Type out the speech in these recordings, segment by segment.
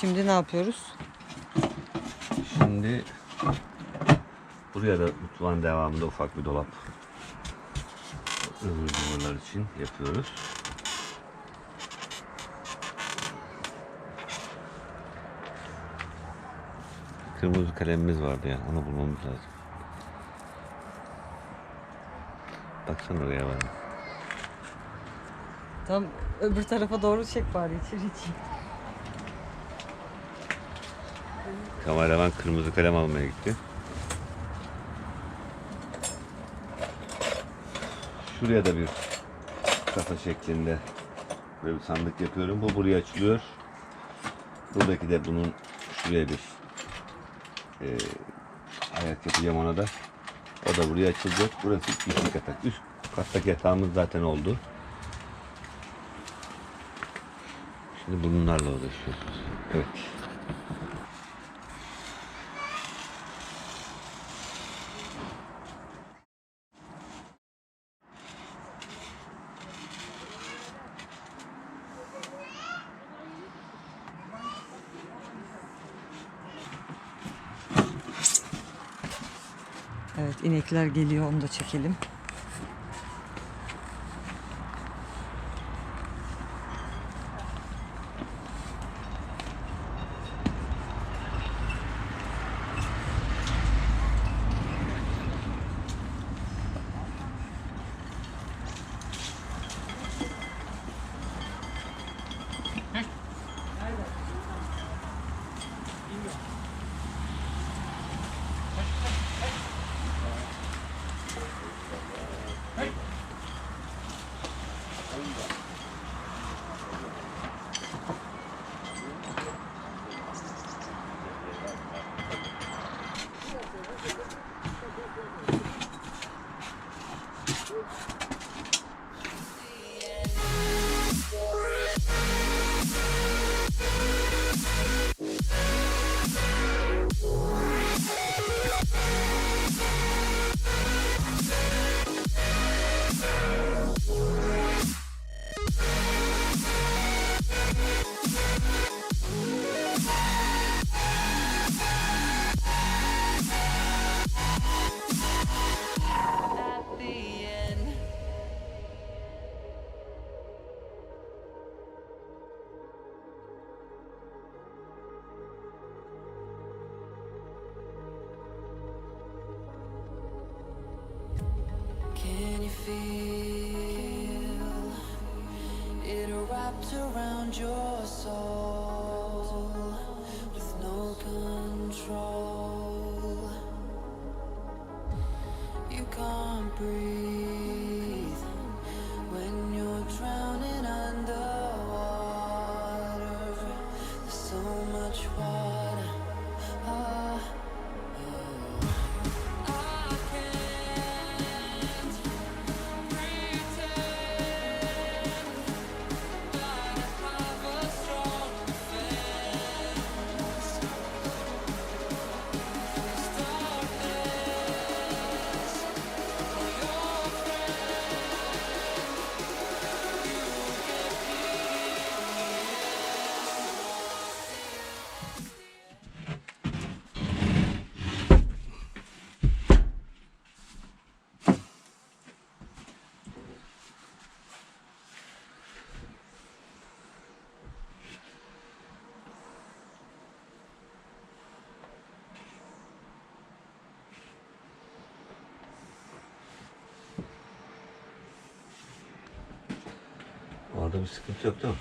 Şimdi ne yapıyoruz? Şimdi buraya da mutfağın devamında ufak bir dolap ıvır zıvırlar için yapıyoruz. Kırmızı kalemimiz vardı ya onu bulmamız lazım. Baksana oraya var. Tam öbür tarafa doğru çek bari içeri içi. Kameraman kırmızı kalem almaya gitti. Şuraya da bir kafa şeklinde böyle bir sandık yapıyorum. Bu buraya açılıyor. Buradaki de bunun şuraya bir e, ayak yapacağım ona da. O da buraya açılacak. Burası ikinci katak. Üst kattaki yatağımız zaten oldu. Şimdi bunlarla uğraşıyoruz. Evet. Evet inekler geliyor onu da çekelim. 보인다. Orada bir sıkıntı yok değil mi?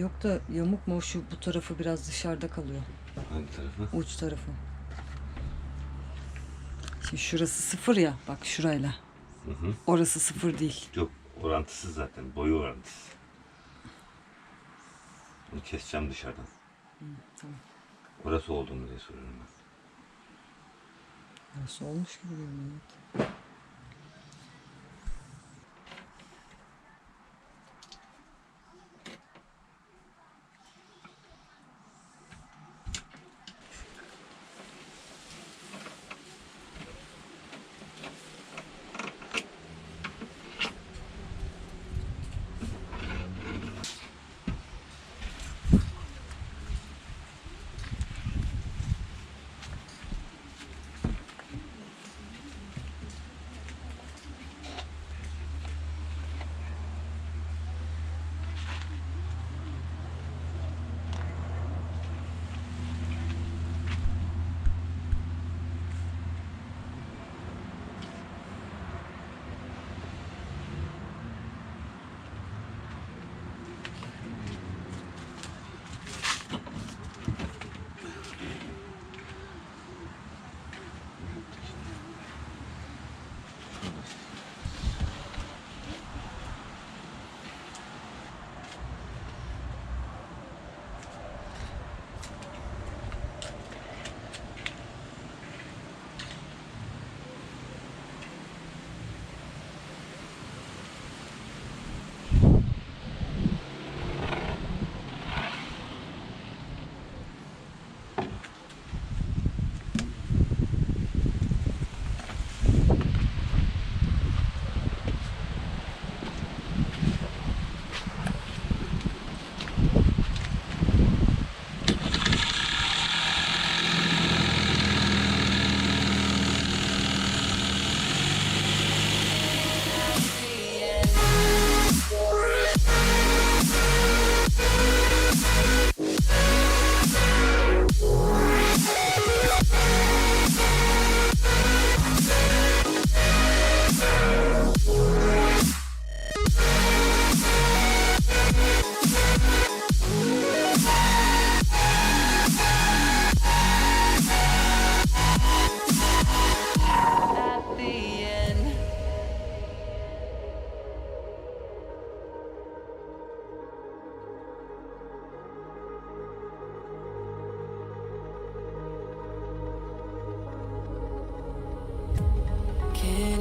Yok da yamuk mu şu bu tarafı biraz dışarıda kalıyor. Hangi tarafı? Uç tarafı. Şimdi şurası sıfır ya bak şurayla. Hı hı. Orası sıfır değil. Yok orantısız zaten. Boyu orantısız. Bunu keseceğim dışarıdan. tamam. Orası oldu mu diye soruyorum ben. Nasıl olmuş gibi görünüyor.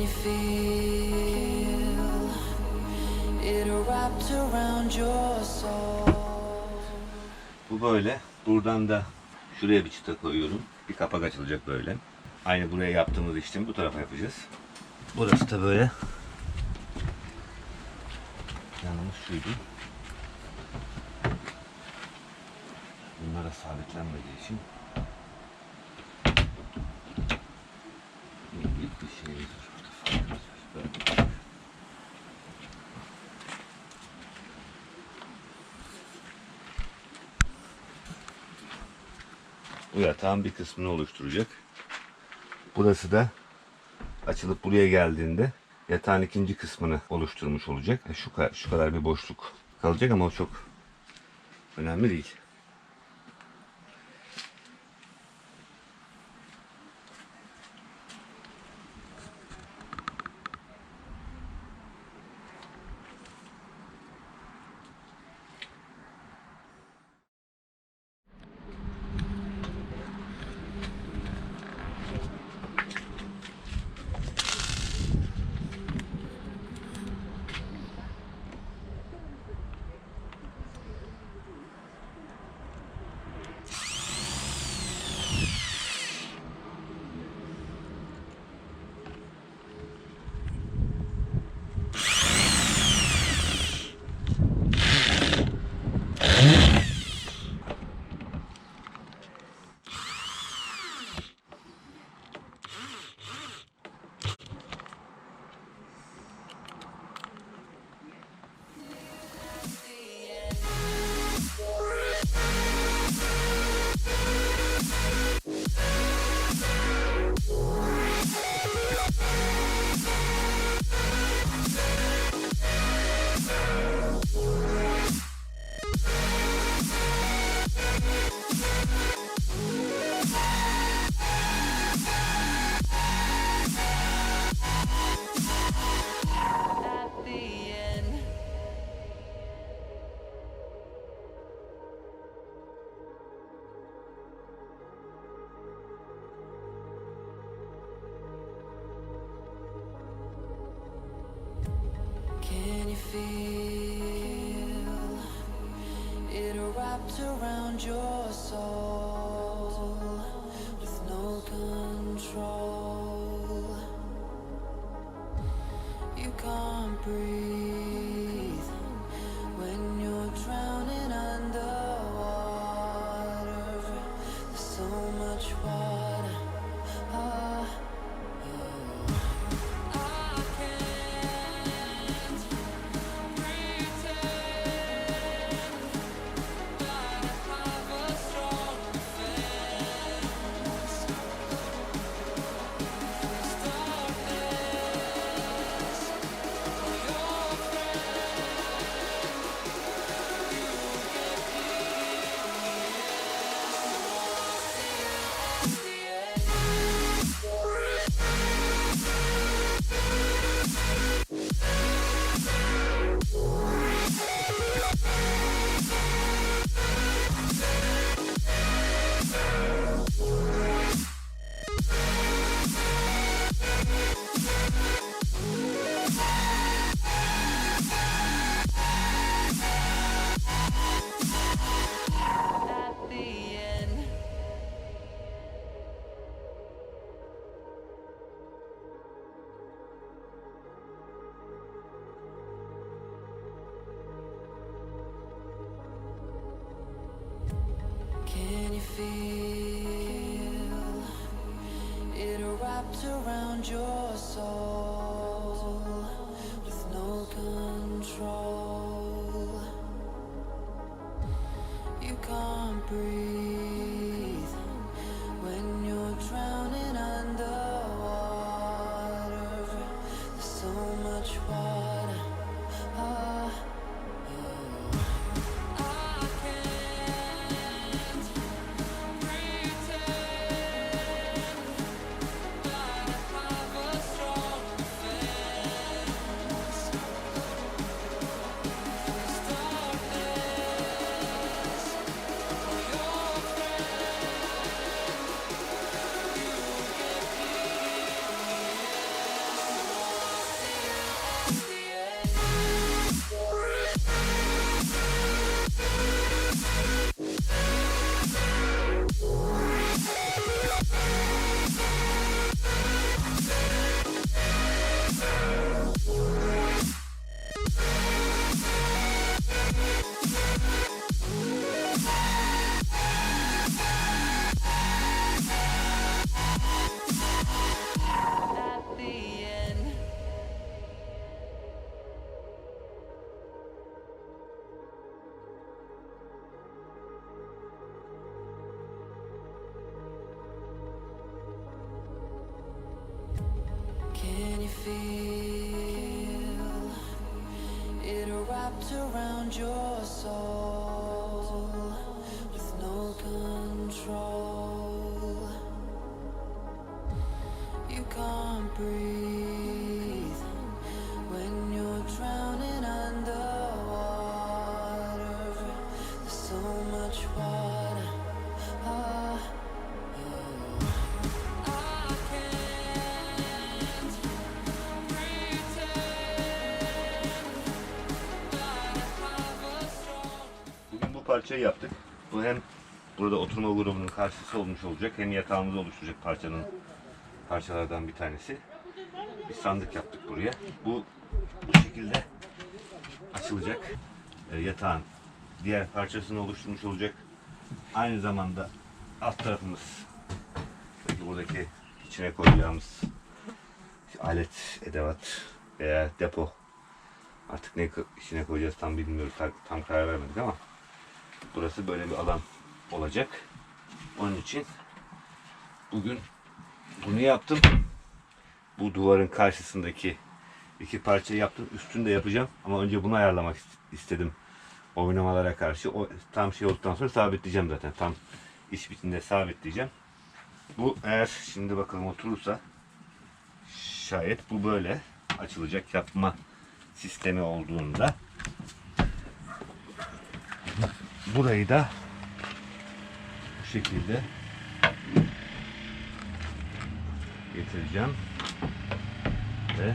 Feel it wrapped around your soul? Bu böyle. Buradan da şuraya bir çıta koyuyorum. Bir kapak açılacak böyle. Aynı buraya yaptığımız işlemi bu tarafa yapacağız. Burası da böyle. Yanımız şuydu. Bunlara sabitlenmediği için ilk bir şeyimiz var. Orada farkımız var. Böyle. Bu yatağın bir kısmını oluşturacak. Burası da açılıp buraya geldiğinde yatağın ikinci kısmını oluşturmuş olacak. Şu, şu kadar bir boşluk kalacak ama o çok önemli değil. Can you feel it wrapped around your soul with no control? You can't breathe wrapped around your soul with no control? You can't breathe parçayı yaptık. Bu hem burada oturma grubunun karşısı olmuş olacak hem yatağımızı oluşturacak parçanın parçalardan bir tanesi. Bir sandık yaptık buraya. Bu bu şekilde açılacak. E, yatağın diğer parçasını oluşturmuş olacak. Aynı zamanda alt tarafımız peki buradaki içine koyacağımız alet, edevat veya depo Artık ne içine koyacağız tam bilmiyoruz. Tam, tam karar vermedik ama burası böyle bir alan olacak. Onun için bugün bunu yaptım. Bu duvarın karşısındaki iki parça yaptım. Üstünü de yapacağım ama önce bunu ayarlamak ist- istedim. Oynamalara karşı. O tam şey olduktan sonra sabitleyeceğim zaten. Tam iş bitiminde sabitleyeceğim. Bu eğer şimdi bakalım oturursa şayet bu böyle açılacak yapma sistemi olduğunda burayı da bu şekilde getireceğim ve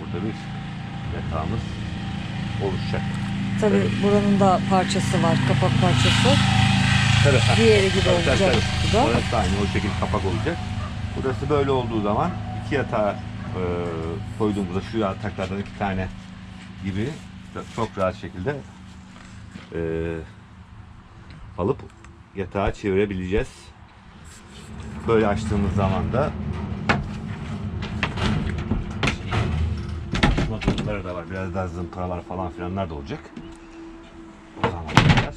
burada bir yatağımız oluşacak. Tabii buranın da parçası var. Kapak parçası. Tabii. Diğeri gibi Tabii, tabii, olacak tabii. bu da. Burası da aynı o şekilde kapak olacak. Burası böyle olduğu zaman iki yatağı e, koyduğumuzda şu yataklardan iki tane gibi çok rahat şekilde e, alıp yatağı çevirebileceğiz. Böyle açtığımız zaman da Motorları da var. Biraz daha zımparalar falan filanlar da olacak. O zaman biraz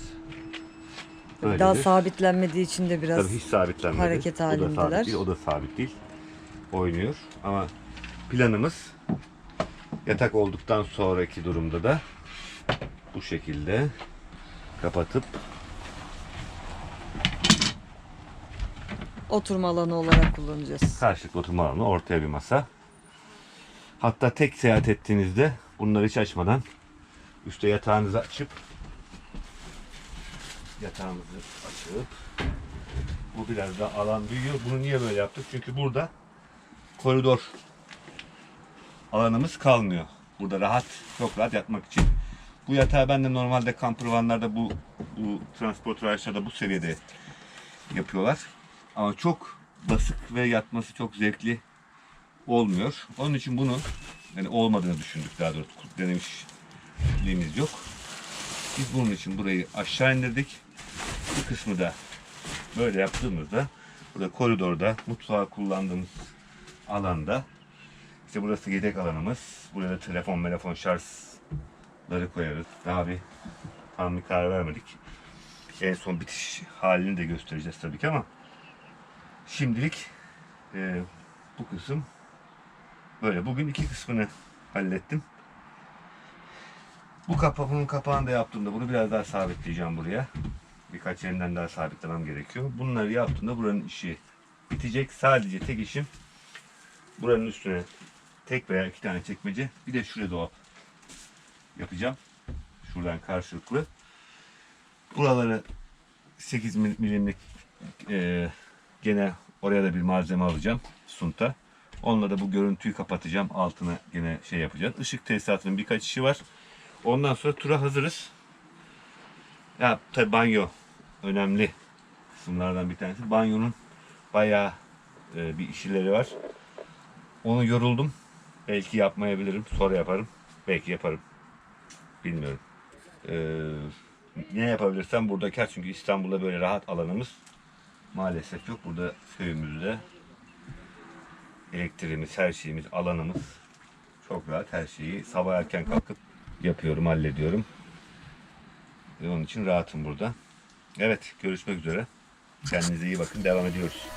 böyle Daha bir- sabitlenmediği için de biraz Tabii hiç sabitlenmedi. hareket O da halindeler. sabit değil, o da sabit değil. Oynuyor. Ama planımız yatak olduktan sonraki durumda da bu şekilde kapatıp oturma alanı olarak kullanacağız. karşılıklı oturma alanı ortaya bir masa. Hatta tek seyahat ettiğinizde bunları hiç açmadan üstte yatağınızı açıp yatağımızı açıp bu biraz da alan büyüyor. Bunu niye böyle yaptık? Çünkü burada koridor alanımız kalmıyor. Burada rahat, çok rahat yatmak için. Bu yatağı ben de normalde camper vanlarda bu, bu transport araçlarda bu seviyede yapıyorlar. Ama çok basık ve yatması çok zevkli olmuyor. Onun için bunu yani olmadığını düşündük daha doğrusu denemişliğimiz yok. Biz bunun için burayı aşağı indirdik. Bu kısmı da böyle yaptığımızda burada koridorda mutfağı kullandığımız alanda işte burası yedek alanımız. Buraya da telefon, telefon şarjları koyarız. Daha bir tam bir karar vermedik. En son bitiş halini de göstereceğiz tabii ki ama şimdilik e, bu kısım böyle. Bugün iki kısmını hallettim. Bu kapağı, bunun kapağını da yaptığımda bunu biraz daha sabitleyeceğim buraya. Birkaç yerinden daha sabitlemem gerekiyor. Bunları yaptığımda buranın işi bitecek. Sadece tek işim buranın üstüne tek veya iki tane çekmece bir de şuraya dolap yapacağım. Şuradan karşılıklı. Buraları 8 mil- milimlik e, gene oraya da bir malzeme alacağım. Sunta. Onunla da bu görüntüyü kapatacağım. Altına gene şey yapacağız. Işık tesisatının birkaç işi var. Ondan sonra tura hazırız. Ya tabi banyo önemli kısımlardan bir tanesi. Banyonun bayağı e, bir işleri var. Onu yoruldum. Belki yapmayabilirim. Sonra yaparım. Belki yaparım. Bilmiyorum. Ee, ne yapabilirsem burada kar çünkü İstanbul'da böyle rahat alanımız maalesef yok. Burada köyümüzde elektriğimiz, her şeyimiz, alanımız çok rahat. Her şeyi sabah erken kalkıp yapıyorum, hallediyorum. Ve onun için rahatım burada. Evet, görüşmek üzere. Kendinize iyi bakın. Devam ediyoruz.